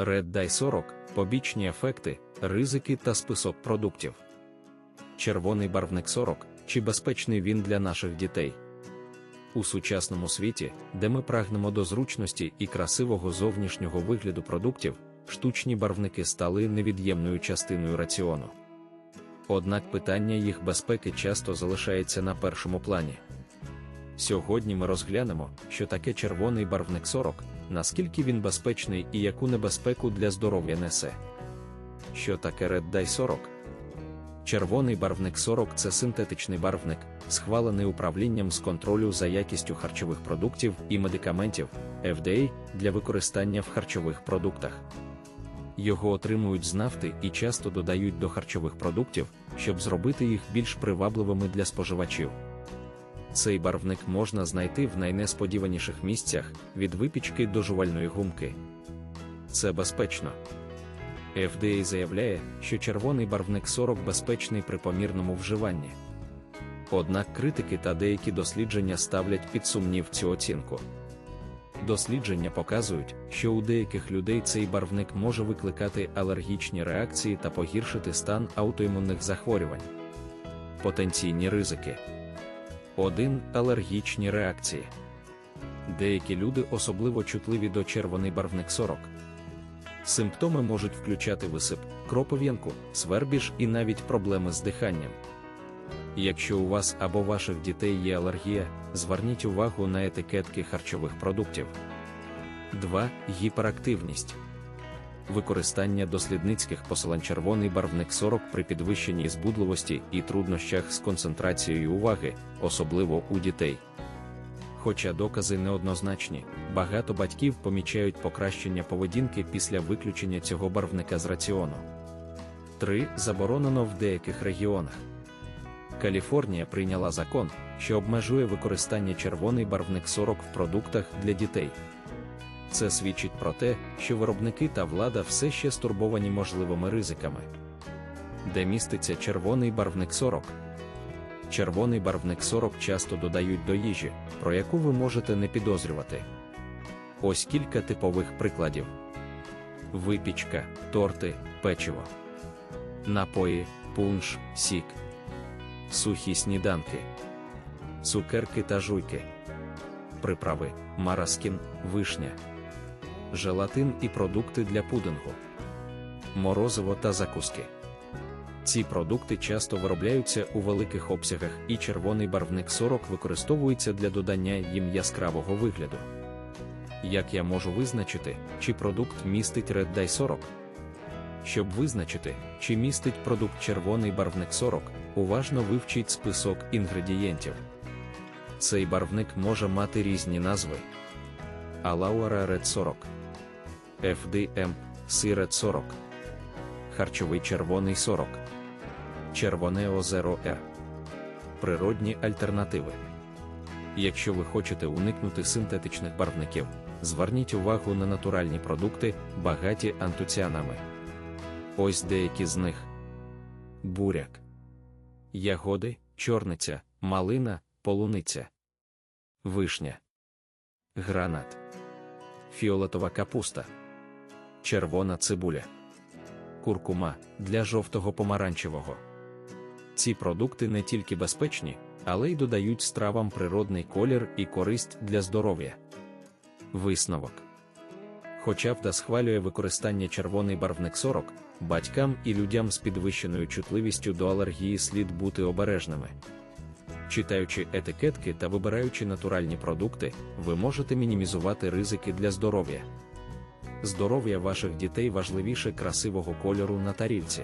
Red Dye 40, побічні ефекти, ризики та список продуктів. Червоний барвник 40, чи безпечний він для наших дітей? У сучасному світі, де ми прагнемо до зручності і красивого зовнішнього вигляду продуктів, штучні барвники стали невід'ємною частиною раціону. Однак питання їх безпеки часто залишається на першому плані. Сьогодні ми розглянемо, що таке червоний барвник 40, наскільки він безпечний і яку небезпеку для здоров'я несе. Що таке Red Dye 40? Червоний барвник 40 це синтетичний барвник, схвалений управлінням з контролю за якістю харчових продуктів і медикаментів FDA для використання в харчових продуктах. Його отримують з нафти і часто додають до харчових продуктів, щоб зробити їх більш привабливими для споживачів. Цей барвник можна знайти в найнесподіваніших місцях від випічки до жувальної гумки. Це безпечно. FDA заявляє, що червоний барвник 40 безпечний при помірному вживанні. Однак критики та деякі дослідження ставлять під сумнів цю оцінку. Дослідження показують, що у деяких людей цей барвник може викликати алергічні реакції та погіршити стан аутоімунних захворювань. Потенційні ризики 1. Алергічні реакції. Деякі люди особливо чутливі до червоний барвник 40. Симптоми можуть включати висип, кропов'янку, свербіж і навіть проблеми з диханням. Якщо у вас або ваших дітей є алергія, зверніть увагу на етикетки харчових продуктів. 2. Гіперактивність. Використання дослідницьких посилань червоний барвник 40 при підвищенні збудливості і труднощах з концентрацією уваги, особливо у дітей. Хоча докази неоднозначні, багато батьків помічають покращення поведінки після виключення цього барвника з раціону. 3. Заборонено в деяких регіонах. Каліфорнія прийняла закон, що обмежує використання червоний барвник 40 в продуктах для дітей. Це свідчить про те, що виробники та влада все ще стурбовані можливими ризиками. Де міститься червоний барвник 40. Червоний барвник 40 часто додають до їжі, про яку ви можете не підозрювати. Ось кілька типових прикладів: випічка, торти, печиво, напої, пунш, сік, сухі сніданки, цукерки та жуйки, приправи, мараскін, вишня, желатин і продукти для пудингу, морозиво та закуски. Ці продукти часто виробляються у великих обсягах, і червоний барвник 40 використовується для додання їм яскравого вигляду. Як я можу визначити, чи продукт містить Red Dye 40? Щоб визначити, чи містить продукт червоний барвник 40, уважно вивчіть список інгредієнтів. Цей барвник може мати різні назви: Алауара Red 40, FDM, Сирет 40, Харчовий червоний 40. Червонео Zero R. Природні альтернативи. Якщо ви хочете уникнути синтетичних барвників, зверніть увагу на натуральні продукти, багаті антуціанами. Ось деякі з них: буряк, ягоди, чорниця, малина, полуниця, вишня, гранат, фіолетова капуста, червона цибуля, куркума для жовтого помаранчевого. Ці продукти не тільки безпечні, але й додають стравам природний колір і користь для здоров'я. Висновок. Хоча ВДА схвалює використання червоний барвник 40, батькам і людям з підвищеною чутливістю до алергії слід бути обережними. Читаючи етикетки та вибираючи натуральні продукти, ви можете мінімізувати ризики для здоров'я. Здоров'я ваших дітей важливіше красивого кольору на тарілці.